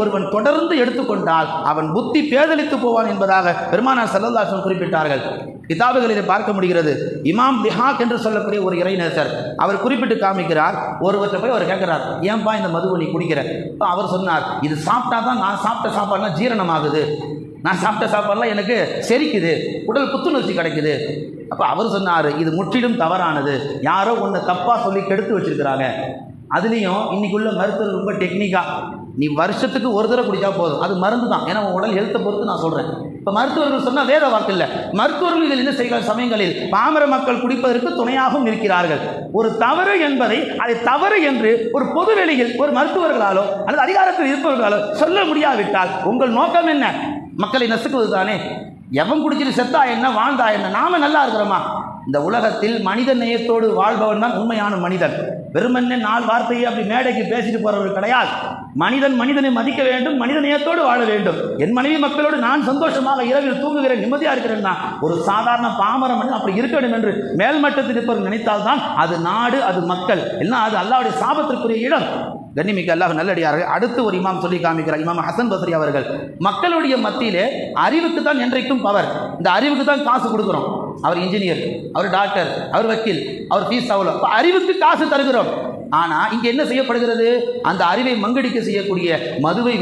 ஒருவன் தொடர்ந்து எடுத்துக்கொண்டால் அவன் புத்தி பேதலித்து போவான் என்பதாக பெருமானார் செல்லல்லாசன் குறிப்பிட்டார்கள். கிதாபுகளில் பார்க்க முடிகிறது. இமாம் பிஹாக் என்று சொல்லக்கூடிய ஒரு இறைநேசர் அவர் குறிப்பிட்டு காமிக்கிறார். ஒருவர்கிட்ட போய் அவர் கேட்கிறார் ஏன்பா இந்த மதுவை நீ குடிக்கிற அவர் சொன்னார் இது சாப்பிட்டா தான் நான் சாப்பிட்ட சாப்பாடுலாம் ஜீரணமாகுது. நான் சாப்பிட்ட சாப்பாடுலாம் எனக்கு செரிக்குது. உடல் புத்துணர்ச்சி கிடைக்குது. அப்போ அவர் சொன்னார் இது முற்றிலும் தவறானது. யாரோ ஒன்று தப்பாக சொல்லி கெடுத்து வச்சிருக்கிறாங்க. அதுலேயும் இன்னைக்குள்ள மருத்துவர் ரொம்ப டெக்னிக்காக நீ வருஷத்துக்கு ஒரு தடவை குடித்தா போதும். அது மருந்து தான். ஏன்னா உன் உடல் ஹெல்த்தை பொறுத்து நான் சொல்கிறேன் இப்போ மருத்துவர்கள் சொன்னால் வேத வாக்கு இல்லை. மருத்துவர்கள் இதில் என்ன செய்கிற சமயங்களில் பாமர மக்கள் குடிப்பதற்கு துணையாகவும் இருக்கிறார்கள். ஒரு தவறு என்பதை அதை தவறு என்று ஒரு பொது வெளியில் ஒரு மருத்துவர்களாலோ அல்லது அதிகாரத்தில் இருப்பவர்களாலோ சொல்ல முடியாவிட்டால் உங்கள் நோக்கம் என்ன? மக்களை நசுக்குவது தானே? எவன் குடிச்சிட்டு செத்தா என்ன வாழ்ந்தா என்ன? நாம நல்லா இருக்கிறோமா? இந்த உலகத்தில் மனித நேயத்தோடு வாழ்பவன் தான் உண்மையான மனிதன். வெறுமனே நாலு வார்த்தையை அப்படி மேடைக்கு பேசிட்டு போறவர்கள் கிடையாது. மனிதன் மனிதனை மதிக்க வேண்டும் மனித நேயத்தோடு வாழ வேண்டும். என் மனைவி மக்களோடு நான் சந்தோஷமாக இரவில் தூங்குகிறேன் நிம்மதியா இருக்கிறேன் ஒரு சாதாரண பாமர மனிதன் அப்படி இருக்க வேண்டும் என்று மேல்மட்டத்தில் இருப்பவர் நினைத்தால்தான் அது நாடு அது மக்கள். எல்லாம் அது அல்லாவுடைய சாபத்திற்குரிய இடம். கண்ணிமிக்க அல்லாஹ் நல்லடியார்கள் அடுத்து ஒரு இமாம் சொல்லி காமிக்கிறார் இமாம் ஹசன் பத்ரி அவர்கள். மக்களுடைய மத்தியிலே அறிவுக்கு தான் என்றைக்கும் பவர். இந்த அறிவுக்கு தான் காசு கொடுக்குறோம். அவர் இன்ஜினியர் அவர் டாக்டர் அவர் வக்கீல் அவர் ஃபீஸ் அவ்வளோ அறிவுக்கு காசு தருகிறோம். ஆனால் இங்கே என்ன செய்யப்படுகிறது? அந்த அறிவை மங்கடிக்க செய்யக்கூடிய மதுவை